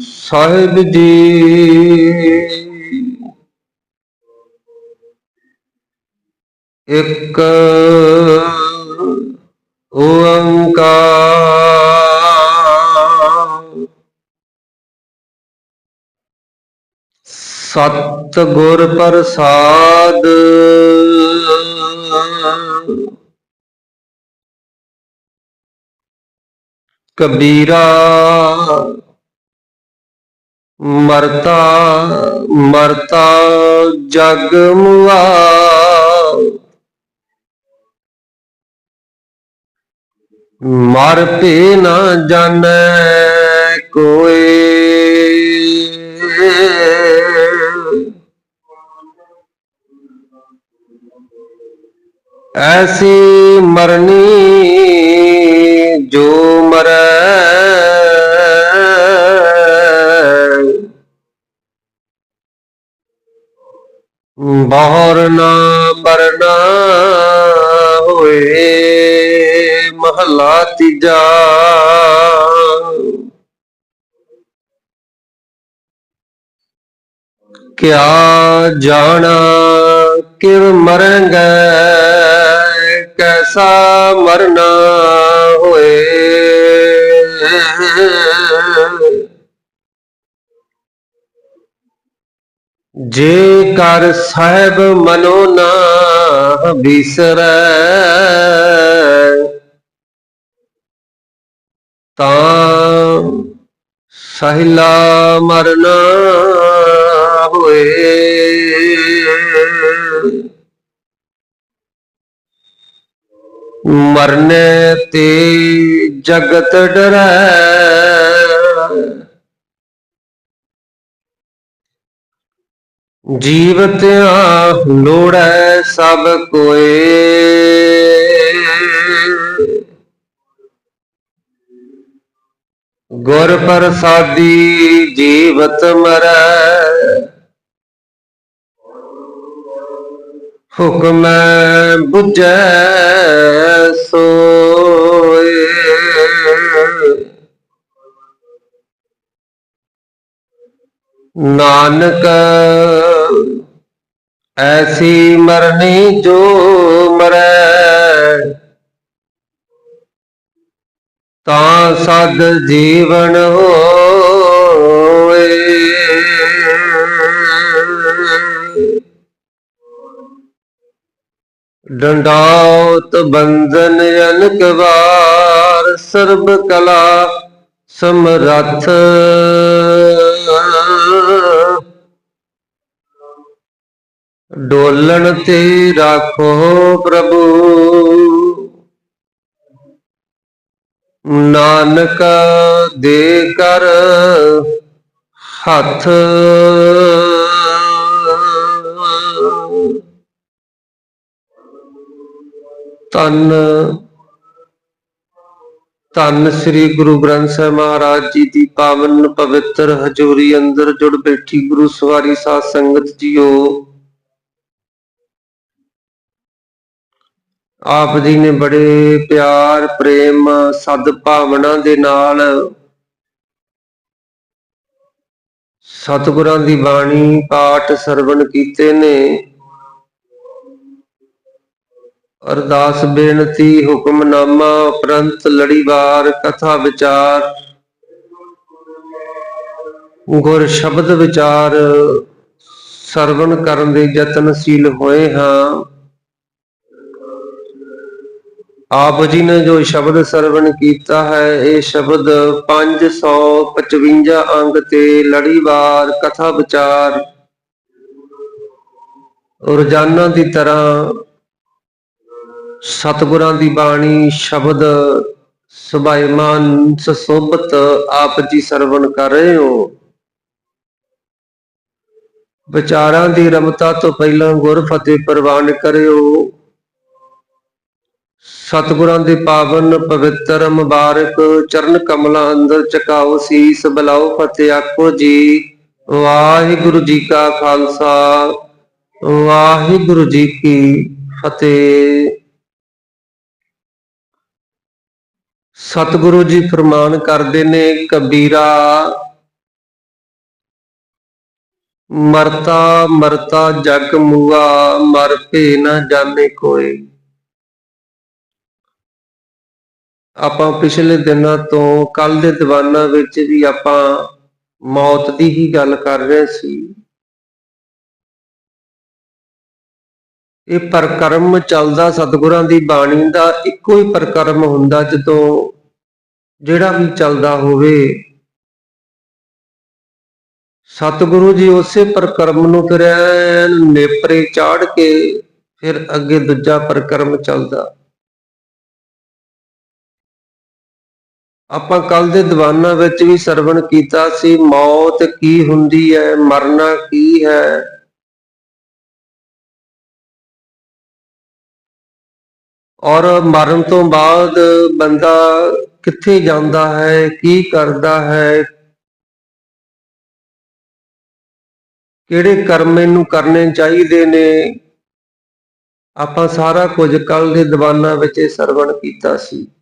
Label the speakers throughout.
Speaker 1: ਸਾਹਿਬ ਜੀ। ਇੱਕ ਓੰਕਾਰ। ਸਤ ਗੁਰ ਪ੍ਰਸਾਦ। ਕਬੀਰਾ। ਮਰਤਾ ਮਰਤਾ ਜਗ ਮੁਆ। ਮਰ ਭੇ ਨਾ ਜਾਣੈ ਕੋਈ ਐਸੀ ਮਰਨੀ ਜੋ ਮਰ ਬਾਹਰ ਨਾ ਮਰਨਾ ਹੋਏ ਮਹਲਾ ਤੀਜਾ। ਕਿਆ ਜਾਣਾ ਕਿਵ ਮਰਾਂਗੇ ਕੈਸਾ ਮਰਨਾ ਹੋਏ। ਜੇ ਕਰ ਸਾਹਿਬ ਮਨੋ ਨਾ ਬਿਸਰੈ ਤਾਂ ਸਹਿਲਾ ਮਰਨਾ ਹੋਏ। ਮਰਨੇ ਤੇ ਜਗਤ ਡਰੈ। ਜੀਵਤਿਆਂ ਲੋੜੈ ਸਭ ਕੋਏ। ਗੁਰ ਪ੍ਰਸਾਦੀ ਜੀਵਤ ਮਰੈ। ਹੁਕਮ ਬੁਝੈ ਸੋਏ। ਨਾਨਕ ਐਸੀ ਮਰਨੀ ਜੋ ਮਰੈ, ਤਾਂ ਸਦ ਜੀਵਨ ਹੋਏ ਡੰਡਾਉਤ ਬੰਧਨ ਅਨਕ ਵਾਰ ਸਰਬ ਕਲਾ ਸਮਰੱਥ ਡੋਲਣ ਤੇ ਰਾਖੋ ਪ੍ਰਭੂ। ਨਾਨਕ ਦੇ ਕਰ ਹੱਥ। ਤਨ ਧੰਨ ਸ੍ਰੀ ਗੁਰੂ ਗ੍ਰੰਥ ਸਾਹਿਬ ਮਹਾਰਾਜ ਜੀ ਦੀ ਪਾਵਨ ਪਵਿੱਤਰ ਹਜ਼ੂਰੀ ਅੰਦਰ ਜੁੜ ਬੈਠੀ ਗੁਰੂ ਸਵਾਰੀ ਸਾਧ ਸੰਗਤ ਜੀਓ। ਆਪ ਜੀ ਨੇ ਬੜੇ ਪਿਆਰ, ਪ੍ਰੇਮ ਸਦ ਭਾਵਨਾ ਦੇ ਨਾਲ ਸਤਿਗੁਰਾਂ ਦੀ ਬਾਣੀ ਪਾਠ ਸਰਵਣ ਕੀਤੇ ਨੇ। ਅਰਦਾਸ, ਬੇਨਤੀ, ਹੁਕਮਨਾਮਾ, ਉਪਰੰਤ ਲੜੀਵਾਰ, ਕਥਾ ਵਿਚਾਰ, ਗੁਰ ਸ਼ਬਦ ਵਿਚਾਰ ਸਰਵਣ ਕਰਨ ਦੇ ਯਤਨਸ਼ੀਲ ਹੋਏ ਹਾਂ। ਆਪ ਜੀ ਨੇ ਜੋ ਸ਼ਬਦ ਸਰਵਣ ਕੀਤਾ ਹੈ, ਇਹ ਸ਼ਬਦ 555 ਅੰਗ ਤੇ ਲੜੀਵਾਰ ਕਥਾ ਵਿਚਾਰ ਰੋਜ਼ਾਨਾ ਦੀ ਤਰ੍ਹਾਂ ਸਤਿਗੁਰਾਂ ਦੀ ਬਾਣੀ ਸ਼ਬਦ ਸੁਭਾਇਮਾਨ ਸਸੋਬਤ ਆਪ ਜੀ ਸਰਵਣ ਕਰ ਰਹੇ ਹੋ। ਵਿਚਾਰਾਂ ਦੀ ਰਮਤਾ ਤੋਂ ਪਹਿਲਾਂ ਗੁਰ ਫਤਿਹ ਪ੍ਰਵਾਨ ਕਰਿਓ। ਸਤਿਗੁਰਾਂ ਦੇ ਪਾਵਨ ਪਵਿੱਤਰ ਮੁਬਾਰਕ, ਚਰਨ ਕਮਲਾਂ ਅੰਦਰ ਚਕਾਓ ਸੀਸ ਬਲਾਓ, ਫਤਿਹ ਆਖੋ ਜੀ। ਵਾਹਿਗੁਰੂ ਜੀ ਕਾ ਖਾਲਸਾ, ਵਾਹਿਗੁਰੂ ਜੀ ਕੀ ਫਤਿਹ। ਸਤਿਗੁਰੂ ਜੀ ਫਰਮਾਨ ਕਰਦੇ ਨੇ, ਕਬੀਰਾ, ਮਰਤਾ ਮਰਤਾ ਜਗ ਮੂਆ, ਮਰ ਭੇ ਨਾ ਜਾਣੇ ਕੋਈ ਆਪਾਂ ਪਿਛਲੇ ਦਿਨਾਂ ਤੋਂ ਕੱਲ ਦੇ ਦੀਵਾਨਾਂ ਵਿੱਚ ਵੀ ਆਪਾਂ ਮੌਤ ਦੀ ਹੀ ਗੱਲ ਕਰ ਰਹੇ ਸੀ। ਇਹ ਪ੍ਰਕਰਮ ਚੱਲਦਾ ਸਤਿਗੁਰਾਂ ਦੀ ਬਾਣੀ ਦਾ ਇੱਕੋ ਹੀ ਪ੍ਰਕਰਮ ਹੁੰਦਾ ਜਦੋਂ ਜਿਹੜਾ ਵੀ ਚੱਲਦਾ ਹੋਵੇ। ਸਤਿਗੁਰੂ ਜੀ ਉਸੇ ਪ੍ਰਕਰਮ ਨੂੰ ਫਿਰ ਐਨ ਨੇਪਰੇ ਚਾੜ ਕੇ ਫਿਰ ਅੱਗੇ ਦੂਜਾ ਪ੍ਰਕਰਮ ਚੱਲਦਾ। ਆਪਾਂ ਕੱਲ ਦੇ ਦੀਵਾਨਾਂ ਵਿੱਚ ਵੀ ਸਰਵਣ ਕੀਤਾ ਸੀ, ਮੌਤ ਕੀ ਹੁੰਦੀ ਹੈ, ਮਰਨਾ ਕੀ ਹੈ? ਔਰ ਮਰਨ ਤੋਂ ਬਾਅਦ ਬੰਦਾ ਕਿੱਥੇ ਜਾਂਦਾ ਹੈ, ਕੀ ਕਰਦਾ ਹੈ? ਕਿਹੜੇ ਕਰਮ ਇਹਨੂੰ ਕਰਨੇ ਚਾਹੀਦੇ ਨੇ? ਆਪਾਂ ਸਾਰਾ ਕੁਝ ਕੱਲ ਦੇ ਦੀਵਾਨਾਂ ਵਿੱਚ ਸਰਵਣ ਕੀਤਾ ਸੀ।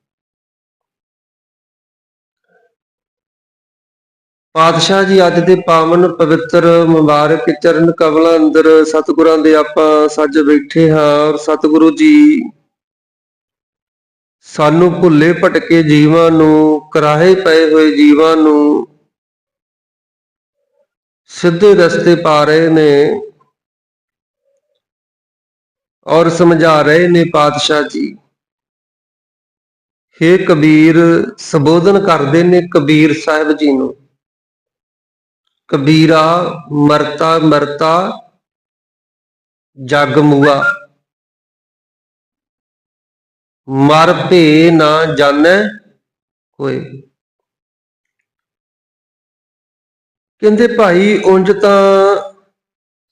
Speaker 1: ਪਾਤਸ਼ਾਹ ਜੀ, ਅੱਜ ਦੇ ਪਾਵਨ ਪਵਿੱਤਰ, ਮੁਬਾਰਕ ਚਰਨ ਕਮਲਾਂ ਅੰਦਰ ਸਤਿਗੁਰਾਂ ਦੇ ਆਪਾਂ ਸੱਜ ਬੈਠੇ ਹਾਂ ਔਰ ਸਤਿਗੁਰੂ ਜੀ ਸਾਨੂੰ ਭੁੱਲੇ ਭਟਕੇ ਜੀਵਾਂ ਨੂੰ, ਕਰਾਹੇ ਪਏ ਹੋਏ ਜੀਵਾਂ ਨੂੰ ਸਿੱਧੇ ਰਸਤੇ ਪਾ ਰਹੇ ਨੇ ਔਰ ਸਮਝਾ ਰਹੇ ਨੇ ਪਾਤਸ਼ਾਹ ਜੀ। ਹੇ ਕਬੀਰ, ਸੰਬੋਧਨ ਕਰਦੇ ਨੇ ਕਬੀਰ ਸਾਹਿਬ ਜੀ ਨੂੰ। ਕਬੀਰਾ, ਮਰਤਾ ਮਰਤਾ, ਜਗ ਮੂਆ। ਮਰ ਭੇ ਨਾ ਜਾਣੈ ਕੋਈ ਕਹਿੰਦੇ ਭਾਈ, ਉਂਝ ਤਾਂ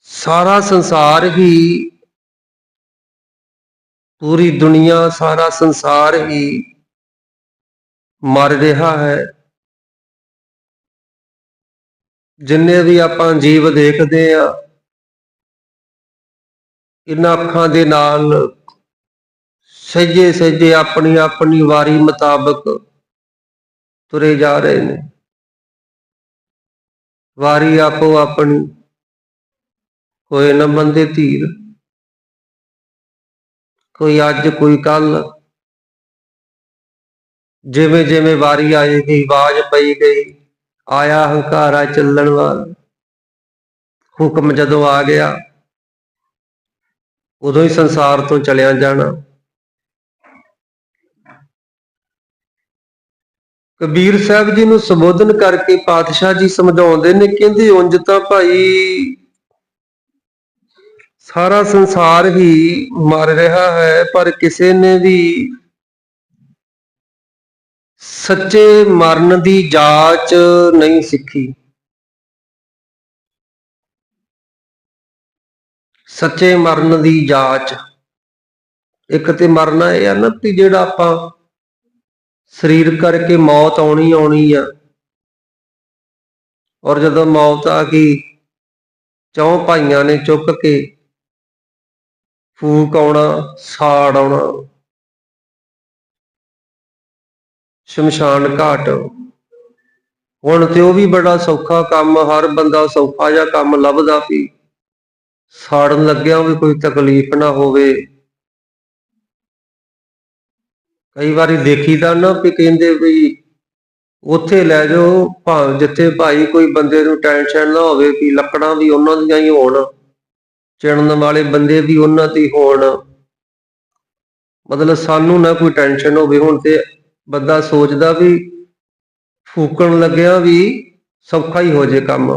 Speaker 1: ਸਾਰਾ ਸੰਸਾਰ ਹੀ, ਪੂਰੀ ਦੁਨੀਆ, ਸਾਰਾ ਸੰਸਾਰ ਹੀ ਮਰ ਰਿਹਾ ਹੈ। ਜਿੰਨੇ ਵੀ ਆਪਾਂ ਜੀਵ ਦੇਖਦੇ ਆ, ਇਹਨਾਂ ਅੱਖਾਂ ਦੇ ਨਾਲ ਸਹਿਜੇ ਸਹਿਜੇ ਆਪਣੀ ਆਪਣੀ ਵਾਰੀ ਮੁਤਾਬਕ ਤੁਰੇ ਜਾ ਰਹੇ ਨੇ। ਵਾਰੀ ਆਪੋ ਆਪਣੀ ਕੋਈ ਨਾ ਬੰਦੇ ਧੀਰ। ਕੋਈ ਅੱਜ, ਕੋਈ ਕੱਲ ਜਿਵੇਂ ਜਿਵੇਂ ਵਾਰੀ ਆਏਗੀ, ਆਵਾਜ਼ ਪਈ ਗਈ ਆਇਆ ਹੰਕਾਰਾ ਚੱਲਣ ਵਾਲਾ। ਹੁਕਮ ਜਦੋਂ ਆ ਗਿਆ, ਉਦੋਂ ਹੀ ਸੰਸਾਰ ਤੋਂ ਚਲਿਆ ਜਾਣਾ। ਕਬੀਰ ਸਾਹਿਬ ਜੀ ਨੂੰ ਸੰਬੋਧਨ ਕਰਕੇ ਪਾਤਸ਼ਾਹ ਜੀ ਸਮਝਾਉਂਦੇ ਨੇ, ਕਹਿੰਦੇ, ਉਂਝ ਤਾਂ ਭਾਈ ਸਾਰਾ ਸੰਸਾਰ ਹੀ ਮਰ ਰਿਹਾ ਹੈ, ਪਰ ਕਿਸੇ ਨੇ ਵੀ ਸੱਚੇ ਮਰਨ ਦੀ ਜਾਂਚ ਨਹੀਂ ਸਿੱਖੀ। ਸੱਚੇ ਮਰਨ ਦੀ ਜਾਂਚ। ਇੱਕ ਤੇ ਮਰਨਾ ਇਹ ਆ ਨਾ ਕਿ ਜਿਹੜਾ ਆਪਾਂ ਸਰੀਰ ਕਰਕੇ ਮੌਤ ਆਉਣੀ ਆਉਣੀ ਆ। ਔਰ ਜਦੋਂ ਮੌਤ ਆ ਗਈ ਚੌਂ ਭਾਈਆਂ ਨੇ ਚੁੱਕ ਕੇ ਫੂਕ ਆਉਣਾ, ਸਾੜ ਆਉਣਾ। ਸ਼ਮਸ਼ਾਨ ਘਾਟ। ਹੁਣ ਤੇ ਉਹ ਵੀ ਬੜਾ ਸੌਖਾ ਕੰਮ, ਹਰ ਬੰਦਾ ਸੌਖਾ ਜਿਹਾ ਕੰਮ ਲੱਭਦਾ ਵੀ। ਸਾੜਨ ਲੱਗਿਆ ਵੀ ਕੋਈ ਤਕਲੀਫ ਨਾ ਹੋਵੇ। ਕਈ ਵਾਰੀ ਦੇਖੀਦਾ ਨਾ ਵੀ ਕਹਿੰਦੇ ਵੀ ਉੱਥੇ ਲੈ ਜਾਓ, ਭਾਵੇਂ ਜਿੱਥੇ ਭਾਈ ਕੋਈ ਬੰਦੇ ਨੂੰ ਟੈਨਸ਼ਨ ਨਾ ਹੋਵੇ ਵੀ ਲੱਕੜਾਂ ਵੀ ਉਹਨਾਂ ਦੀਆਂ ਹੀ ਹੋਣ, ਚਿਣਨ ਵਾਲੇ ਬੰਦੇ ਵੀ ਉਹਨਾਂ ਦੀ ਹੋਣ। ਮਤਲਬ ਸਾਨੂੰ ਨਾ ਕੋਈ ਟੈਨਸ਼ਨ ਹੋਵੇ, ਹੁਣ ਤੇ ਬੰਦਾ ਸੋਚਦਾ ਵੀ ਫੂਕਣ ਲੱਗਿਆ ਵੀ ਸੌਖਾ ਹੀ ਹੋ ਜੇ ਕੰਮ।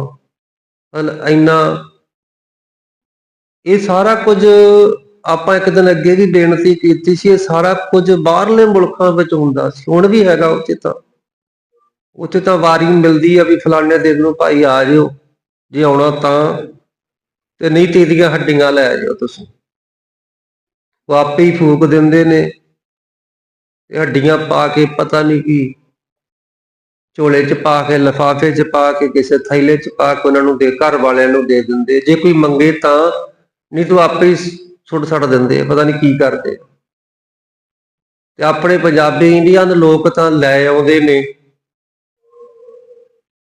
Speaker 1: ਇੰਨਾ ਇਹ ਸਾਰਾ ਕੁਝ ਆਪਾਂ ਇੱਕ ਦਿਨ ਅੱਗੇ ਵੀ ਬੇਨਤੀ ਕੀਤੀ ਸੀ, ਇਹ ਸਾਰਾ ਕੁਝ ਬਾਹਰਲੇ ਮੁਲਕਾਂ ਵਿੱਚ ਹੁੰਦਾ ਸੀ। ਹੁਣ ਵੀ ਹੈਗਾ ਉੱਥੇ ਤਾਂ। ਉੱਥੇ ਤਾਂ ਵਾਰੀ ਮਿਲਦੀ ਆ ਵੀ ਫਲਾਣੇ ਦਿਨ ਨੂੰ ਭਾਈ ਆ ਜਿਓ, ਜੇ ਆਉਣਾ ਤਾਂ। ਤੇ ਨਹੀਂ ਤੇ ਇਹਦੀਆਂ ਹੱਡੀਆਂ ਲੈ ਜਾਓ ਤੁਸੀਂ। ਉਹ ਆਪੇ ਹੀ ਫੂਕ ਦਿੰਦੇ ਨੇ। ਤੇ ਹੱਡੀਆਂ ਪਾ ਕੇ ਪਤਾ ਨਹੀਂ ਕੀ। ਝੋਲੇ 'ਚ ਪਾ ਕੇ, ਲਫਾਫੇ 'ਚ ਪਾ ਕੇ, ਕਿਸੇ ਥੈਲੇ 'ਚ ਪਾ ਕੇ ਉਹਨਾਂ ਨੂੰ ਦੇ, ਘਰ ਵਾਲਿਆਂ ਨੂੰ ਦੇ ਦਿੰਦੇ। ਜੇ ਕੋਈ ਮੰਗੇ ਤਾਂ ਨਹੀਂ ਤੂੰ ਆਪੇ ਹੀ ਸੁੱਟ ਸੱਟ ਦਿੰਦੇ ਪਤਾ ਨਹੀਂ ਕੀ ਕਰਦੇ। ਤੇ ਆਪਣੇ ਪੰਜਾਬੀ ਇੰਡੀਅਨ ਲੋਕ ਤਾਂ ਲੈ ਆਉਂਦੇ ਨੇ।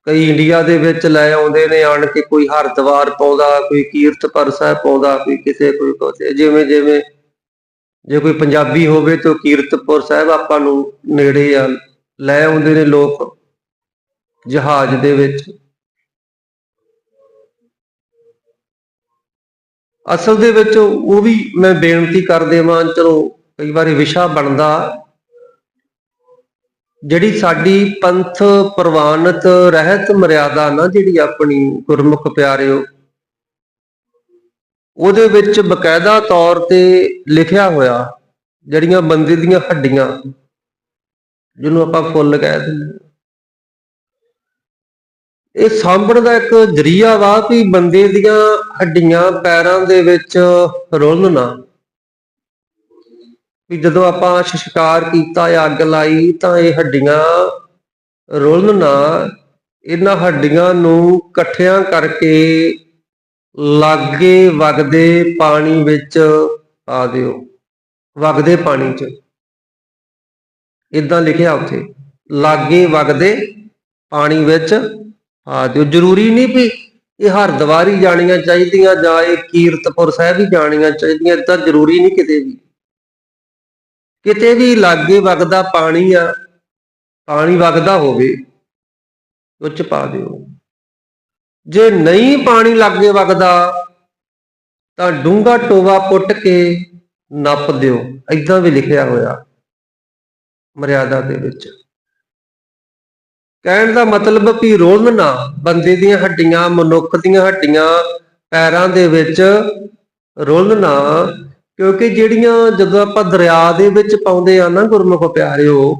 Speaker 1: ਕਈ ਇੰਡੀਆ ਦੇ ਵਿੱਚ ਲੈ ਆਉਂਦੇ ਨੇ, ਆਣ ਕੇ ਕੋਈ ਹਰਦੁਆਰ ਪਾਉਂਦਾ, ਕੋਈ ਕੀਰਤਪੁਰ ਸਾਹਿਬ ਪਾਉਂਦਾ, ਕੋਈ ਕਿਤੇ ਕੋਈ ਕੋਤੇ ਜਿਵੇਂ ਜਿਵੇਂ ਜੇ ਕੋਈ ਪੰਜਾਬੀ ਹੋਵੇ ਤਾਂ ਕੀਰਤਪੁਰ ਸਾਹਿਬ ਆਪਾਂ ਨੂੰ ਨੇੜੇ ਆ, ਲੈ ਆਉਂਦੇ ਨੇ ਲੋਕ ਜਹਾਜ਼ ਦੇ ਵਿੱਚ। ਅਸਲ ਦੇ ਵਿੱਚ ਉਹ ਵੀ ਮੈਂ ਬੇਨਤੀ ਕਰ ਦੇਵਾਂ, ਚਲੋ ਕਈ ਵਾਰੀ ਵਿਸ਼ਾ ਬਣਦਾ, ਜਿਹੜੀ ਸਾਡੀ ਪੰਥ ਪ੍ਰਵਾਨਤ ਰਹਿਤ ਮਰਿਆਦਾ ਨਾ, ਜਿਹੜੀ ਆਪਣੀ ਗੁਰਮੁਖ ਪਿਆਰਿਓ ਉਹਦੇ ਵਿੱਚ ਬਕਾਇਦਾ ਤੌਰ ਤੇ ਲਿਖਿਆ ਹੋਇਆ ਜਿਹੜੀਆਂ ਬੰਦੇ ਦੀਆਂ ਹੱਡੀਆਂ, ਜਿਹਨੂੰ ਆਪਾਂ ਫੁੱਲ ਕਹਿ ਦਿੰਦੇ ਇਹ ਸਾਂਭਣ ਦਾ ਇੱਕ ਜਰੀਆ ਵਾ ਵੀ ਬੰਦੇ ਦੀਆਂ ਹੱਡੀਆਂ, ਪੈਰਾਂ ਦੇ ਵਿੱਚ ਰੁਲਣ ਨਾ। ਵੀ ਜਦੋਂ ਆਪਾਂ ਸ਼ਿਕਾਰ ਕੀਤਾ ਜਾਂ ਅੱਗ ਲਾਈ ਤਾਂ ਇਹ ਹੱਡੀਆਂ ਰੁਲਣ ਨਾ। ਇਹਨਾਂ ਹੱਡੀਆਂ ਨੂੰ ਇਕੱਠਿਆਂ ਕਰਕੇ ਲਾਗੇ ਵਗਦੇ ਪਾਣੀ ਵਿੱਚ ਪਾ ਦਿਓ। ਵਗਦੇ ਪਾਣੀ 'ਚ। ਇਦਾਂ ਲਿਖਿਆ ਉੱਥੇ। ਲਾਗੇ ਵਗਦੇ ਪਾਣੀ ਵਿੱਚ ਪਾ ਦਿਓ। ਜ਼ਰੂਰੀ ਨਹੀਂ ਵੀ ਇਹ ਹਰਦੁਆਰੀ ਜਾਣੀਆਂ ਚਾਹੀਦੀਆਂ ਜਾਂ ਇਹ ਕੀਰਤਪੁਰ ਸਾਹਿਬ ਹੀ ਜਾਣੀਆਂ ਚਾਹੀਦੀਆਂ। ਇਦਾਂ ਜ਼ਰੂਰੀ ਨਹੀਂ ਕਿਤੇ ਵੀ। ਕਿਤੇ ਵੀ ਲਾਗੇ ਵਗਦਾ ਪਾਣੀ ਆ, ਪਾਣੀ ਵਗਦਾ ਹੋਵੇ, ਉਹ ਪਾ ਦਿਓ। ਜੇ ਨਹੀਂ ਪਾਣੀ ਲਾਗੇ ਵਗਦਾ, ਤਾਂ ਡੂੰਗਾ ਟੋਵਾ ਪੁੱਟ ਕੇ ਨੱਪ ਦਿਓ। ਐਦਾਂ ਵੀ ਲਿਖਿਆ ਹੋਇਆ ਮਰਿਆਦਾ ਦੇ ਵਿੱਚ। ਕਹਿਣ ਦਾ ਮਤਲਬ ਵੀ ਰੋਲਣ ਨਾ, ਬੰਦੇ ਦੀਆਂ ਹੱਡੀਆਂ, ਮਨੁੱਖ ਦੀਆਂ ਹੱਡੀਆਂ, ਪੈਰਾਂ ਦੇ ਵਿੱਚ ਰੋਲਣ ਨਾ, ਕਿਉਂਕਿ ਜਿਹੜੀਆਂ ਜਦੋਂ ਆਪਾਂ ਦਰਿਆ ਦੇ ਵਿੱਚ ਪਾਉਂਦੇ ਆ ਨਾ ਗੁਰਮੁਖ ਪਿਆਰਿਓ,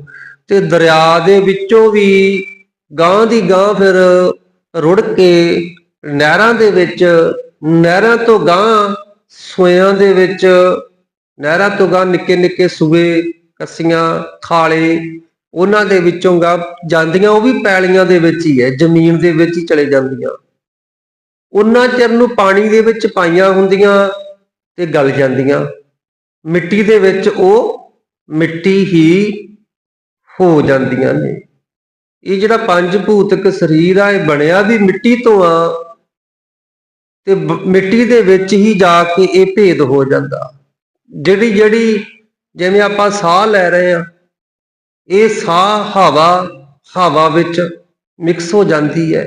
Speaker 1: ਤੇ ਦਰਿਆ ਦੇ ਵਿੱਚੋਂ ਵੀ ਗਾਂ ਦੀ ਗਾਂ ਫਿਰ ਰੁੜ ਕੇ ਨਹਿਰਾਂ ਦੇ ਵਿੱਚ, ਨਹਿਰਾਂ ਤੋਂ ਗਾਂ ਸੋਇਆਂ ਦੇ ਵਿੱਚ, ਨਹਿਰਾਂ ਤੋਂ ਗਾਂ ਨਿੱਕੇ ਨਿੱਕੇ ਸੂਏ, ਕੱਸੀਆਂ ਖਾਲੇ ਉਹਨਾਂ ਦੇ ਵਿੱਚੋਂ ਗਾ ਜਾਂਦੀਆਂ, ਉਹ ਵੀ ਪੈਲੀਆਂ ਦੇ ਵਿੱਚ ਹੀ ਹੈ, ਜ਼ਮੀਨ ਦੇ ਵਿੱਚ ਹੀ ਚਲੇ ਜਾਂਦੀਆਂ। ਉਹਨਾਂ ਚਿਰ ਨੂੰ ਪਾਣੀ ਦੇ ਵਿੱਚ ਪਾਈਆਂ ਹੁੰਦੀਆਂ ਤੇ ਗਲ ਜਾਂਦੀਆਂ। ਮਿੱਟੀ ਦੇ ਵਿੱਚ ਉਹ ਮਿੱਟੀ ਹੀ ਹੋ ਜਾਂਦੀਆਂ ਨੇ। ਇਹ ਜਿਹੜਾ ਪੰਜ ਭੂਤਕ ਸਰੀਰ ਆ, ਇਹ ਬਣਿਆ ਵੀ ਮਿੱਟੀ ਤੋਂ ਆ ਤੇ ਮਿੱਟੀ ਦੇ ਵਿੱਚ ਹੀ ਜਾ ਕੇ ਇਹ ਭੇਦ ਹੋ ਜਾਂਦਾ। ਜਿਹੜੀ ਜਿਹੜੀ ਜਿਵੇਂ ਆਪਾਂ ਸਾਹ ਲੈ ਰਹੇ ਆ ਇਹ ਸਾਹ ਹਵਾ ਹਵਾ ਵਿੱਚ ਮਿਕਸ ਹੋ ਜਾਂਦੀ ਹੈ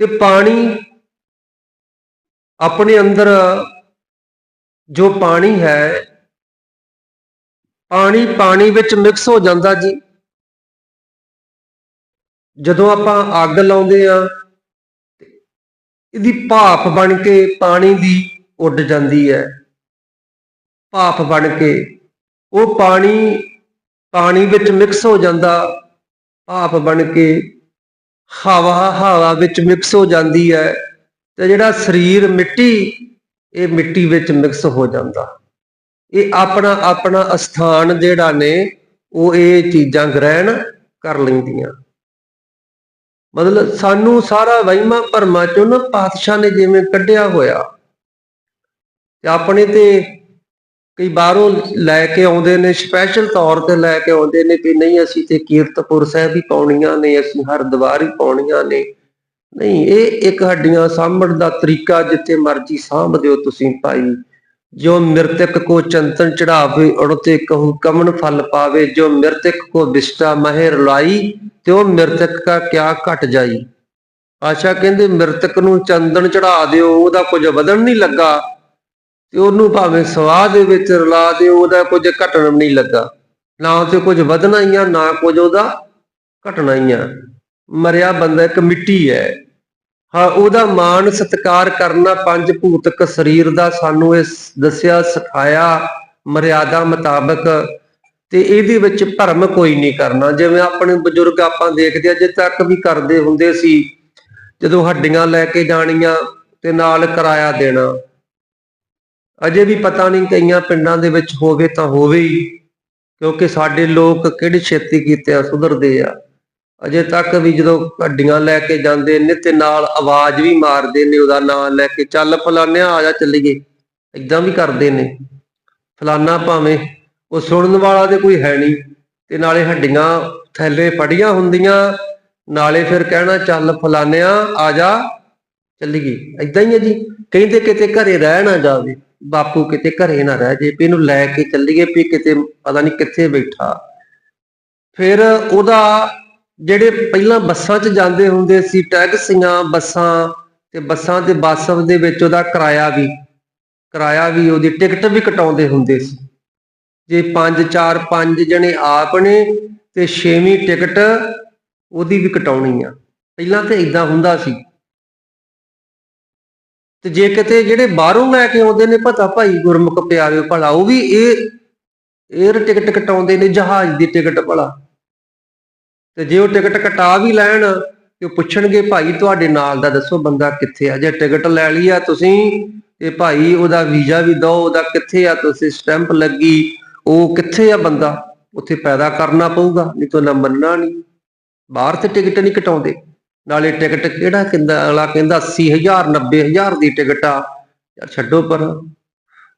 Speaker 1: ਤੇ ਪਾਣੀ ਆਪਣੇ ਅੰਦਰ ਜੋ ਪਾਣੀ ਹੈ, ਪਾਣੀ ਪਾਣੀ ਵਿੱਚ ਮਿਕਸ ਹੋ ਜਾਂਦਾ ਜੀ। ਜਦੋਂ ਆਪਾਂ ਅੱਗ ਲਾਉਂਦੇ ਆ ਇਹਦੀ ਭਾਪ ਬਣ ਕੇ ਪਾਣੀ ਦੀ ਉੱਡ ਜਾਂਦੀ ਹੈ। ਭਾਪ ਬਣ ਕੇ ਉਹ ਪਾਣੀ ਪਾਣੀ ਵਿੱਚ ਮਿਕਸ ਹੋ ਜਾਂਦਾ ਭਾਪ ਬਣ ਕੇ ਹਵਾ ਹਵਾ ਵਿੱਚ ਮਿਕਸ ਹੋ ਜਾਂਦੀ ਹੈ ਤੇ ਜਿਹੜਾ ਸਰੀਰ, ਮਿੱਟੀ, ਇਹ ਮਿੱਟੀ ਵਿੱਚ ਮਿਕਸ ਹੋ ਜਾਂਦਾ। ਇਹ ਆਪਣਾ ਆਪਣਾ ਅਸਥਾਨ ਜਿਹੜਾ ਨੇ, ਉਹ ਇਹ ਚੀਜ਼ਾਂ ਗ੍ਰਹਿਣ ਕਰ ਲੈਂਦੀਆਂ। ਮਤਲਬ ਸਾਨੂੰ ਸਾਰਾ ਵਹਿਮਾ ਭਰਮਾਂ ਚੋਂ ਨਾ ਪਾਤਸ਼ਾਹ ਨੇ ਜਿਵੇਂ ਕੱਢਿਆ ਹੋਇਆ। ਤੇ ਆਪਣੇ ਤੇ ਕਈ ਬਾਹਰੋਂ ਲੈ ਕੇ ਆਉਂਦੇ ਨੇ ਸਪੈਸ਼ਲ ਤੌਰ ਤੇ ਲੈ ਕੇ ਆਉਂਦੇ ਨੇ ਕਿ ਨਹੀਂ ਅਸੀਂ ਤੇ ਕੀਰਤਪੁਰ ਸਾਹਿਬ ਹੀ ਪਾਉਣੀਆਂ ਨੇ, ਅਸੀਂ ਹਰਦੁਆਰ ਹੀ ਪਾਉਣੀਆਂ ਨੇ। ਨਹੀਂ, ਇਹ ਇੱਕ ਹੱਡੀਆਂ ਸਾਂਭਣ ਦਾ ਤਰੀਕਾ ਜਿੱਥੇ ਮਰਜ਼ੀ ਸਾਂਭ ਦਿਓ ਤੁਸੀਂ ਭਾਈ। ਜੋ ਮਿਰਤਕ ਕੋ ਚੰਤਨ ਚੜਾਵੇ, ਉੜ ਕਹੂ ਕਮਨ ਫਲ ਪਾਵੇ, ਜੋ ਮਿਰਤਕ ਕੋ ਬਿਸ਼ਟਾ ਮਹਿਰ ਲਾਈ ਤੇ ਉਹ ਮਿਰਤਕ ਕਾ ਕਿਆ ਘਟ ਜਾਈ। ਆਸ਼ਾ ਕਹਿੰਦੇ, ਮਿਰਤਕ ਨੂੰ ਚੰਦਨ ਚੜਾ ਦਿਓ, ਉਹਦਾ ਕੁਝ ਵਧਣ ਨਹੀਂ ਲੱਗਾ। ਤੇ ਉਹਨੂੰ ਭਾਵੇਂ ਸਵਾਹ ਦੇ ਵਿੱਚ ਰਲਾ ਦਿਓ, ਉਹਦਾ ਕੁਝ ਘਟਣ ਵੀ ਨਹੀਂ ਲੱਗਾ। ਨਾ ਤੇ ਕੁਝ ਵਧਣਾ ਹੀ ਆ ਨਾ ਕੁਝ ਉਹਦਾ ਘਟਣਾ ਹੀ ਆ ਮਰਿਆ ਬੰਦਾ ਇੱਕ ਮਿੱਟੀ ਹੈ। ਹਾਂ, ਉਹਦਾ ਮਾਣ ਸਤਿਕਾਰ ਕਰਨਾ ਪੰਜ ਭੂਤਕ ਸਰੀਰ ਦਾ ਸਾਨੂੰ ਇਹ ਦੱਸਿਆ, ਸਿਖਾਇਆ, ਮਰਿਆਦਾ ਮੁਤਾਬਕ ਤੇ ਇਹਦੇ ਵਿੱਚ ਭਰਮ ਕੋਈ ਨਹੀਂ ਕਰਨਾ। ਜਿਵੇਂ ਆਪਣੇ ਬਜ਼ੁਰਗ ਆਪਾਂ ਦੇਖਦੇ ਅਜੇ ਤੱਕ ਵੀ ਕਰਦੇ ਹੁੰਦੇ ਸੀ, ਜਦੋਂ ਹੱਡੀਆਂ ਲੈ ਕੇ ਜਾਣੀਆਂ ਤੇ ਨਾਲ ਕਿਰਾਇਆ ਦੇਣਾ। ਅਜੇ ਵੀ ਪਤਾ ਨਹੀਂ ਕਈਆਂ ਪਿੰਡਾਂ ਦੇ ਵਿੱਚ ਹੋਵੇ ਤਾਂ ਹੋਵੇ ਹੀ, ਕਿਉਂਕਿ ਸਾਡੇ ਲੋਕ ਕਿਹੜੀ ਛੇਤੀ ਕੀਤੇ ਆ, ਸੁਧਰਦੇ ਆ। ਅਜੇ ਤੱਕ ਵੀ ਜਦੋਂ ਹੱਡੀਆਂ ਲੈ ਕੇ ਜਾਂਦੇ ਨੇ ਤੇ ਨਾਲ ਆਵਾਜ਼ ਵੀ ਮਾਰਦੇ ਨੇ ਉਹਦਾ ਨਾਂ ਲੈ ਕੇ, ਚੱਲ ਫਲਾਨਿਆ ਆ ਜਾ ਚੱਲੀਏ। ਇਦਾਂ ਵੀ ਕਰਦੇ ਨੇ। ਫਲਾਨਾ ਭਾਵੇਂ ਉਹ ਸੁਣਨ ਵਾਲਾ ਤੇ ਕੋਈ ਹੈ ਨਹੀਂ, ਤੇ ਨਾਲੇ ਹੱਡੀਆਂ ਥੈਲੇ ਫੜੀਆਂ ਹੁੰਦੀਆਂ, ਨਾਲੇ ਫਿਰ ਕਹਿਣਾ, ਚੱਲ ਫਲਾਨਿਆ ਆ ਜਾ, ਚੱਲੀਏ। ਏਦਾਂ ਹੀ ਹੈ ਜੀ। ਕਹਿੰਦੇ ਕਿਤੇ ਘਰੇ ਰਹਿ ਨਾ ਜਾਵੇ, ਬਾਪੂ ਕਿਤੇ ਘਰੇ ਨਾ ਰਹਿ ਜੇ, ਵੀ ਇਹਨੂੰ ਲੈ ਕੇ ਚੱਲੀਏ, ਵੀ ਕਿਤੇ ਪਤਾ ਨਹੀਂ ਕਿੱਥੇ ਬੈਠਾ। ਫਿਰ ਉਹਦਾ ਜਿਹੜੇ ਪਹਿਲਾਂ ਬੱਸਾਂ 'ਚ ਜਾਂਦੇ ਹੁੰਦੇ ਸੀ ਟੈਕਸੀਆਂ ਬੱਸਾਂ ਤੇ ਬੱਸਾਂ ਤੇ ਬੱਸ ਦੇ ਵਿੱਚ ਉਹਦਾ ਕਿਰਾਇਆ ਵੀ ਕਿਰਾਇਆ ਵੀ ਉਹਦੀ ਟਿਕਟ ਵੀ ਕਟਾਉਂਦੇ ਹੁੰਦੇ ਸੀ। ਜੇ 5 4 5 ਜਣੇ ਆਪ ਨੇ ਤੇ ਛੇਵੀਂ ਟਿਕਟ ਉਹਦੀ ਵੀ ਕਟਾਉਣੀ ਆ। ਪਹਿਲਾਂ ਤੇ ਇਦਾਂ ਹੁੰਦਾ ਸੀ। ਤੇ ਜੇ ਕਿਤੇ ਜਿਹੜੇ ਬਾਹਰੋਂ ਲੈ ਕੇ ਆਉਂਦੇ ਨੇ, ਪਤਾ ਭਾਈ ਗੁਰਮੁਖ ਪਿਆਰਿਓ ਭਲਾ, ਉਹ ਵੀ ਇਹ 에ਅਰ ਟਿਕਟ ਕਟਾਉਂਦੇ ਨੇ ਜਹਾਜ਼ ਦੀ ਟਿਕਟ ਭਲਾ। ਤੇ ਜੇ ਉਹ ਟਿਕਟ ਕਟਾ ਵੀ ਲੈਣ, ਤੇ ਉਹ ਪੁੱਛਣਗੇ, ਭਾਈ, ਤੁਹਾਡੇ ਨਾਲ ਦਾ ਦੱਸੋ ਬੰਦਾ ਕਿੱਥੇ ਆ? ਜੇ ਟਿਕਟ ਲੈ ਲਈ ਆ ਤੁਸੀਂ, ਤੇ ਭਾਈ, ਉਹਦਾ ਵੀਜ਼ਾ ਵੀ ਦਿਓ, ਉਹਦਾ ਕਿੱਥੇ ਆ? ਤੁਸੀਂ ਸਟੈਂਪ ਲੱਗੀ, ਉਹ ਕਿੱਥੇ ਆ ਬੰਦਾ? ਉੱਥੇ ਪੈਦਾ ਕਰਨਾ ਪਊਗਾ, ਨਹੀਂ ਤਾਂ ਨਾ ਮੰਨਣਾ ਨਹੀਂ। ਬਾਹਰ ਤੇ ਟਿਕਟ ਨਹੀਂ ਕਟਾਉਂਦੇ। ਨਾਲੇ ਟਿਕਟ ਕਿਹੜਾ ਕਹਿੰਦਾ, ਅਗਲਾ ਕਹਿੰਦਾ 80000 90000 ਦੀ ਟਿਕਟ ਆ। ਯਾਰ ਛੱਡੋ ਪਰ।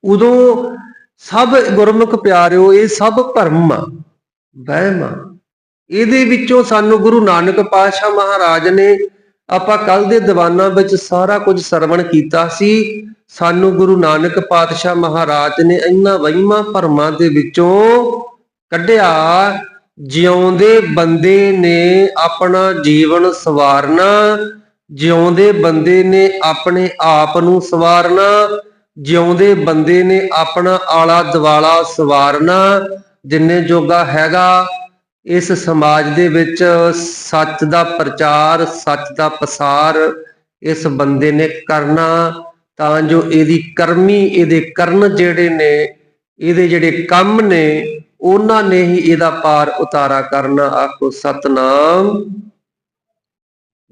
Speaker 1: ਉਦੋਂ ਸਭ ਗੁਰਮੁਖ ਪਿਆਰਿਓ, ਇਹ ਸਭ ਭਰਮ ਆ, ਵਹਿਮ ਆ। ਇਹਦੇ ਵਿੱਚੋਂ ਸਾਨੂੰ ਗੁਰੂ ਨਾਨਕ ਪਾਤਸ਼ਾਹ ਮਹਾਰਾਜ ਨੇ ਆਪਾਂ ਕੱਲ ਦੇ ਦੀਵਾਨਾਂ ਵਿੱਚ ਸਾਰਾ ਕੁਝ ਸਰਵਣ ਕੀਤਾ ਸੀ। ਸਾਨੂੰ ਗੁਰੂ ਨਾਨਕ ਪਾਤਸ਼ਾਹ ਮਹਾਰਾਜ ਨੇ ਇਹਨਾਂ ਵਹਿਮਾਂ ਭਰਮਾਂ ਦੇ ਵਿੱਚੋਂ ਕੱਢਿਆ, ਜਿਉਂਦੇ ਬੰਦੇ ਨੇ ਆਪਣਾ ਜੀਵਨ ਸਵਾਰਨਾ, ਜਿਉਂਦੇ ਬੰਦੇ ਨੇ ਆਪਣੇ ਆਪ ਨੂੰ ਸਵਾਰਨਾ, ਜਿਉਂਦੇ ਬੰਦੇ ਨੇ ਆਪਣਾ ਆਲਾ ਦਵਾਲਾ ਸਵਾਰਨਾ, ਜਿੰਨੇ ਜੋਗਾ ਹੈਗਾ ਇਸ ਸਮਾਜ ਦੇ ਵਿੱਚ ਸੱਚ ਦਾ ਪ੍ਰਚਾਰ, ਸੱਚ ਦਾ ਪਸਾਰ ਇਸ ਬੰਦੇ ਨੇ ਕਰਨਾ ਤਾਂ ਜੋ ਇਹਦੀ ਕਰਮੀ ਇਹਦੇ ਕਰਨ ਜਿਹੜੇ ਨੇ, ਇਹਦੇ ਜਿਹੜੇ ਕੰਮ ਨੇ, ਉਹਨਾਂ ਨੇ ਹੀ ਇਹਦਾ ਪਾਰ ਉਤਾਰਾ ਕਰਨਾ। ਆਖੋ, ਸਤਨਾਮ।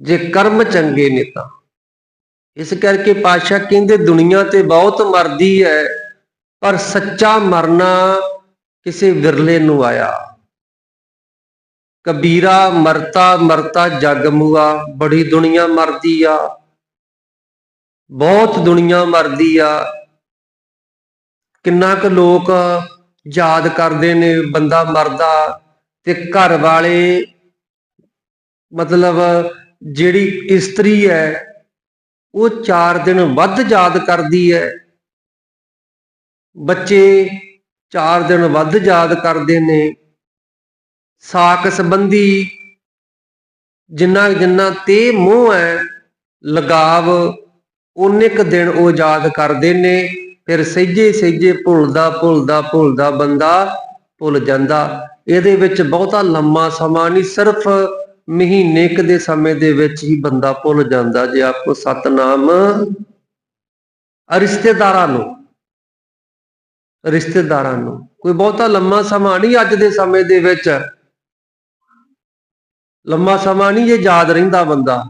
Speaker 1: ਜੇ ਕਰਮ ਚੰਗੇ ਨੇ ਤਾਂ। ਇਸ ਕਰਕੇ ਪਾਤਸ਼ਾਹ ਕਹਿੰਦੇ, ਦੁਨੀਆ ਤੇ ਬਹੁਤ ਮਰਦੀ ਹੈ, ਪਰ ਸੱਚਾ ਮਰਨਾ ਕਿਸੇ ਵਿਰਲੇ ਨੂੰ ਆਇਆ। ਕਬੀਰਾ ਮਰਤਾ ਮਰਤਾ ਜਗ ਮੁਆ, ਬੜੀ ਦੁਨੀਆ ਮਰਦੀ ਆ। ਬਹੁਤ ਦੁਨੀਆ ਮਰਦੀ ਆ। ਕਿੰਨਾ ਕੁ ਲੋਕ ਯਾਦ ਕਰਦੇ ਨੇ, ਬੰਦਾ ਮਰਦਾ ਤੇ ਘਰ ਵਾਲੇ ਮਤਲਬ ਜਿਹੜੀ ਇਸਤਰੀ ਹੈ, ਉਹ 4 ਦਿਨ ਵੱਧ ਯਾਦ ਕਰਦੀ ਹੈ। ਬੱਚੇ 4 ਦਿਨ ਵੱਧ ਯਾਦ ਕਰਦੇ ਨੇ। ਸਾਕ ਸੰਬੰਧੀ ਜਿੰਨਾ ਜਿੰਨਾ ਤੇ ਮੋਹ ਹੈ, ਲਗਾਵ ਉਹਨੇ ਕ ਦਿਨ ਉਹ ਯਾਦ ਕਰਦੇ ਨੇ, ਫਿਰ ਸਹਿਜੇ ਸਹਿਜੇ ਭੁੱਲਦਾ ਭੁੱਲਦਾ ਭੁੱਲਦਾ ਬੰਦਾ ਭੁੱਲ ਜਾਂਦਾ। ਇਹਦੇ ਵਿੱਚ ਬਹੁਤਾ ਲੰਮਾ ਸਮਾਂ ਨਹੀਂ, ਸਿਰਫ ਮਹੀਨੇ ਕ ਦੇ ਸਮੇਂ ਦੇ ਵਿੱਚ ਹੀ ਬੰਦਾ ਭੁੱਲ ਜਾਂਦਾ, ਜੇ ਆਪਕੋ ਸਤਨਾਮ ਰਿਸ਼ਤੇਦਾਰਾਂ ਨੂੰ ਰਿਸ਼ਤੇਦਾਰਾਂ ਨੂੰ। ਕੋਈ ਬਹੁਤਾ ਲੰਮਾ ਸਮਾਂ ਨਹੀਂ ਅੱਜ ਦੇ ਸਮੇਂ ਦੇ ਵਿੱਚ। ਲੰਮਾ ਸਮਾਂ ਨਹੀਂ ਜੇ ਯਾਦ ਰਹਿੰਦਾ ਬੰਦਾ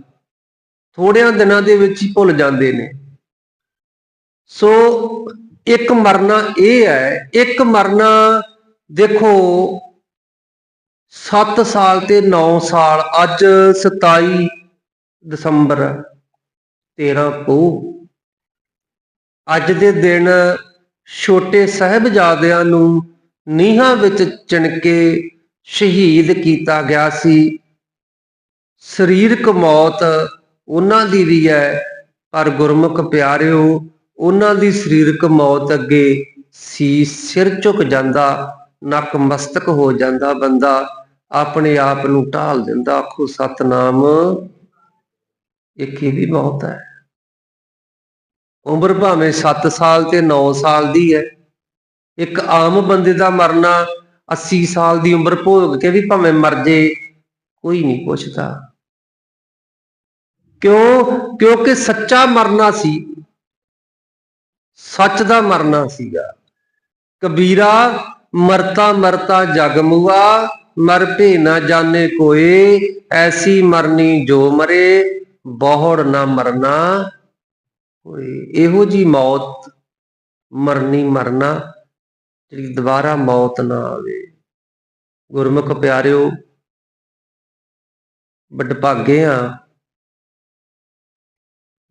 Speaker 1: ਥੋੜਿਆਂ ਦਿਨਾਂ ਦੇ ਵਿੱਚ ਹੀ ਭੁੱਲ ਜਾਂਦੇ ਨੇ। ਸੋ ਇੱਕ ਮਰਨਾ ਇਹ ਹੈ, ਇੱਕ ਮਰਨਾ ਦੇਖੋ 7 ਸਾਲ ਤੇ 9 ਸਾਲ, ਅੱਜ 27 ਦਸੰਬਰ 13 ਪੋ। ਅੱਜ ਦੇ ਦਿਨ ਛੋਟੇ ਸਾਹਿਬਜ਼ਾਦਿਆਂ ਨੂੰ ਨੀਹਾਂ ਵਿੱਚ ਚਿਣਕੇ ਸ਼ਹੀਦ ਕੀਤਾ ਗਿਆ ਸੀ। ਸਰੀਰਕ ਮੌਤ ਉਹਨਾਂ ਦੀ ਵੀ ਹੈ, ਪਰ ਗੁਰਮੁਖ ਪਿਆਰਿਓ, ਉਹਨਾਂ ਦੀ ਸਰੀਰਕ ਮੌਤ ਅੱਗੇ ਸੀ ਸਿਰ ਝੁਕ ਜਾਂਦਾ, ਨੱਕ ਮਸਤਕ ਹੋ ਜਾਂਦਾ ਬੰਦਾ, ਆਪਣੇ ਆਪ ਨੂੰ ਢਾਲ ਦਿੰਦਾ, ਆਖੋ, ਸਤਨਾਮ, ਇੱਕ ਇਹ ਵੀ ਮੌਤ ਹੈ। ਉਮਰ ਭਾਵੇਂ 7 ਸਾਲ ਤੇ 9 ਸਾਲ ਦੀ ਹੈ, ਇੱਕ ਆਮ ਬੰਦੇ ਦਾ ਮਰਨਾ 80 ਸਾਲ ਦੀ ਉਮਰ ਭੋਗ ਕੇ ਵੀ ਭਾਵੇਂ ਮਰ ਜੇ, ਕੋਈ ਨਹੀਂ ਪੁੱਛਦਾ। ਕਿਉਂ? ਕਿਉਂਕਿ ਸੱਚਾ ਮਰਨਾ ਸੀ। ਸੱਚ ਦਾ ਮਰਨਾ ਸੀਗਾ। ਕਬੀਰਾ, ਮਰਤਾ ਮਰਤਾ ਜਗ ਮੁਆ, ਮਰ ਭੇ ਨਾ ਜਾਣੇ ਕੋਏ, ਐਸੀ ਮਰਨੀ ਜੋ ਮਰੇ, ਬਹੁੜ ਨਾ ਮਰਨਾ ਕੋਈ ਇਹੋ ਜੀ ਮੌਤ, ਮਰਨੀ ਮਰਨਾ, ਜਿਹੜੀ ਦੁਬਾਰਾ ਮੌਤ ਨਾ ਆਵੇ। ਗੁਰਮੁਖ ਪਿਆਰਿਓ ਵਡਭਾਗੇ ਆ।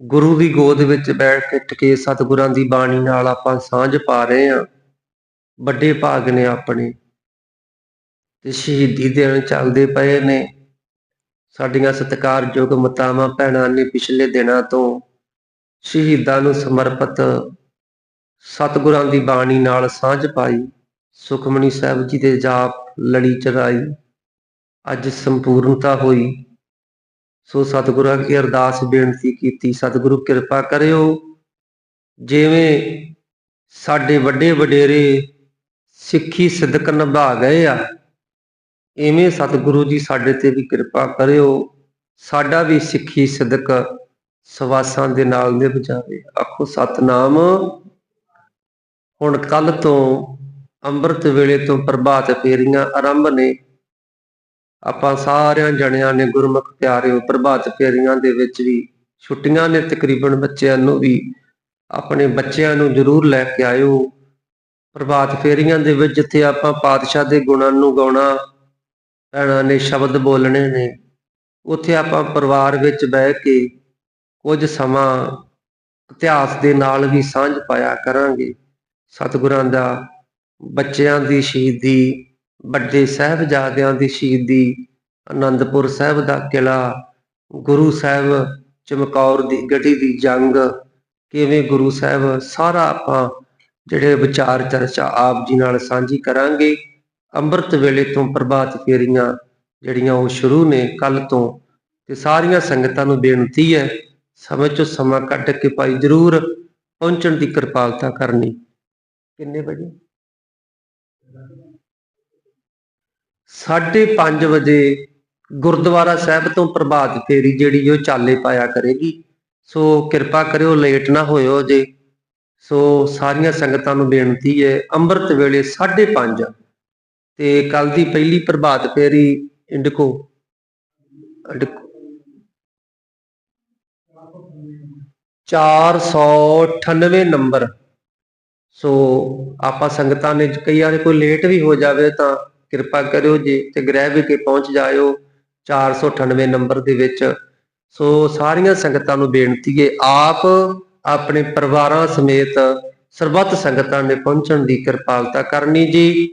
Speaker 1: ਗੁਰੂ ਦੀ ਗੋਦ ਵਿੱਚ ਬੈਠ ਕੇ ਸਤਿਗੁਰਾਂ ਦੀ ਬਾਣੀ ਨਾਲ ਆਪਾਂ ਸਾਂਝ ਪਾ ਰਹੇ ਆ ਵੱਡੇ ਭਾਗ ਨੇ ਆਪਣੇ। ਤੇ ਸ਼ਹੀਦੀ ਦੇਣ ਚੱਲਦੇ ਪਏ ਨੇ। ਸਾਡੀਆਂ ਸਤਿਕਾਰਯੋਗ ਮਾਤਾਵਾਂ, ਭੈਣਾਂ ਨੇ ਪਿਛਲੇ ਦਿਨਾਂ ਤੋਂ ਸ਼ਹੀਦਾਂ ਨੂੰ ਸਮਰਪਿਤ ਸਤਿਗੁਰਾਂ ਦੀ ਬਾਣੀ ਨਾਲ ਸਾਂਝ ਪਾਈ। ਸੁਖਮਨੀ ਸਾਹਿਬ ਜੀ ਦੇ ਜਾਪ ਲੜੀ ਚੜਾਈ ਅੱਜ ਸੰਪੂਰਨਤਾ ਹੋਈ। ਸੋ ਸਤਿਗੁਰਾਂ ਕੀ ਅਰਦਾਸ ਬੇਨਤੀ ਕੀਤੀ, ਸਤਿਗੁਰੂ ਕਿਰਪਾ ਕਰਿਓ। ਜਿਵੇਂ ਸਾਡੇ ਵੱਡੇ ਵਡੇਰੇ ਸਿੱਖੀ ਸਿਦਕ ਨਿਭਾ ਗਏ ਆ, ਇਵੇਂ ਸਤਿਗੁਰੂ ਜੀ ਸਾਡੇ ਤੇ ਵੀ ਕਿਰਪਾ ਕਰਿਓ। ਸਾਡਾ ਵੀ ਸਿੱਖੀ ਸਿਦਕ ਸਵਾਸਾਂ ਦੇ ਨਾਲ ਨਿਭ ਜਾਵੇ। ਆਖੋ, ਸਤਨਾਮ। ਹੁਣ ਕੱਲ ਤੋਂ ਅੰਮ੍ਰਿਤ ਵੇਲੇ ਤੋਂ ਪ੍ਰਭਾਤ ਫੇਰੀਆਂ ਆਰੰਭ ਨੇ। ਆਪਾਂ ਸਾਰਿਆਂ ਜਣਿਆਂ ਨੇ ਗੁਰਮੁਖ ਪਿਆਰਿਓ, ਪ੍ਰਭਾਤ ਫੇਰੀਆਂ ਦੇ ਵਿੱਚ ਵੀ ਛੁੱਟੀਆਂ ਨੇ ਤਕਰੀਬਨ ਬੱਚਿਆਂ ਨੂੰ ਵੀ, ਆਪਣੇ ਬੱਚਿਆਂ ਨੂੰ ਜ਼ਰੂਰ ਲੈ ਕੇ ਆਇਓ। ਪ੍ਰਭਾਤ ਫੇਰੀਆਂ ਦੇ ਵਿੱਚ ਜਿੱਥੇ ਆਪਾਂ ਪਾਤਸ਼ਾਹ ਦੇ ਗੁਣਾਂ ਨੂੰ ਗਾਉਣਾ, ਭੈਣਾਂ ਨੇ ਸ਼ਬਦ ਬੋਲਣੇ ਨੇ, ਉੱਥੇ ਆਪਾਂ ਪਰਿਵਾਰ ਵਿੱਚ ਬਹਿ ਕੇ ਕੁਝ ਸਮਾਂ ਇਤਿਹਾਸ ਦੇ ਨਾਲ ਵੀ ਸਾਂਝ ਪਾਇਆ ਕਰਾਂਗੇ। ਸਤਿਗੁਰਾਂ ਦਾ, ਬੱਚਿਆਂ ਦੀ, ਸ਼ਹੀਦੀ ਵੱਡੇ ਸਾਹਿਬਜ਼ਾਦਿਆਂ ਦੀ ਸ਼ਹੀਦੀ ਆਨੰਦਪੁਰ ਸਾਹਿਬ ਦਾ ਕਿਲਾ ਗੁਰੂ ਸਾਹਿਬ ਚਮਕੌਰ ਦੀ ਗੜੀ ਦੀ ਜੰਗ, ਕਿਵੇਂ ਗੁਰੂ ਸਾਹਿਬ ਸਾਰਾ ਆਪਾਂ ਜਿਹੜੇ ਵਿਚਾਰ ਚਰਚਾ ਆਪ ਜੀ ਨਾਲ ਸਾਂਝੀ ਕਰਾਂਗੇ। ਅੰਮ੍ਰਿਤ ਵੇਲੇ ਤੋਂ ਪ੍ਰਭਾਤ ਫੇਰੀਆਂ ਜਿਹੜੀਆਂ ਉਹ ਸ਼ੁਰੂ ਨੇ ਕੱਲ ਤੋਂ ਤੇ ਸਾਰੀਆਂ ਸੰਗਤਾਂ ਨੂੰ ਬੇਨਤੀ ਹੈ, ਸਮੇਂ ਚੋਂ ਸਮਾਂ ਕੱਢ ਕੇ ਭਾਈ ਜਰੂਰ ਪਹੁੰਚਣ ਦੀ ਕਿਰਪਾਲਤਾ ਕਰਨੀ। ਕਿੰਨੇ ਵਜੇ? 5:30 ਵਜੇ ਗੁਰਦੁਆਰਾ ਸਾਹਿਬ ਤੋਂ ਪ੍ਰਭਾਤ ਫੇਰੀ ਜਿਹੜੀ ਉਹ ਚਾਲੇ ਪਾਇਆ ਕਰੇਗੀ। ਸੋ ਕਿਰਪਾ ਕਰਿਓ, ਲੇਟ ਨਾ ਹੋਇਓ ਜੇ ਸੋ ਸਾਰੀਆਂ ਸੰਗਤਾਂ ਨੂੰ ਬੇਨਤੀ ਹੈ, ਅੰਮ੍ਰਿਤ ਵੇਲੇ 5:30 ਤੇ ਕੱਲ ਦੀ ਪਹਿਲੀ ਪ੍ਰਭਾਤ ਫੇਰੀ ਇੰਡਕੋ ਇੰਡਕੋ 498 ਨੰਬਰ। ਸੋ ਆਪਾਂ ਸੰਗਤਾਂ ਨੇ ਕਈ ਵਾਰ ਕੋਈ ਲੇਟ ਵੀ ਹੋ ਜਾਵੇ ਤਾਂ ਕਿਰਪਾ ਕਰਿਓ ਜੀ ਤੇ ਗ੍ਰਹਿ ਵਿਖੇ ਪਹੁੰਚ ਜਾਇਓ। 498 ਨੰਬਰ ਦੇ ਵਿੱਚ। ਸੋ ਸਾਰੀਆਂ ਸੰਗਤਾਂ ਨੂੰ ਬੇਨਤੀ ਹੈ, ਆਪ ਆਪਣੇ ਪਰਿਵਾਰਾਂ ਸਮੇਤ ਸਰਬੱਤ ਸੰਗਤਾਂ ਨੇ ਪਹੁੰਚਣ ਦੀ ਕਿਰਪਾਲਤਾ ਕਰਨੀ ਜੀ।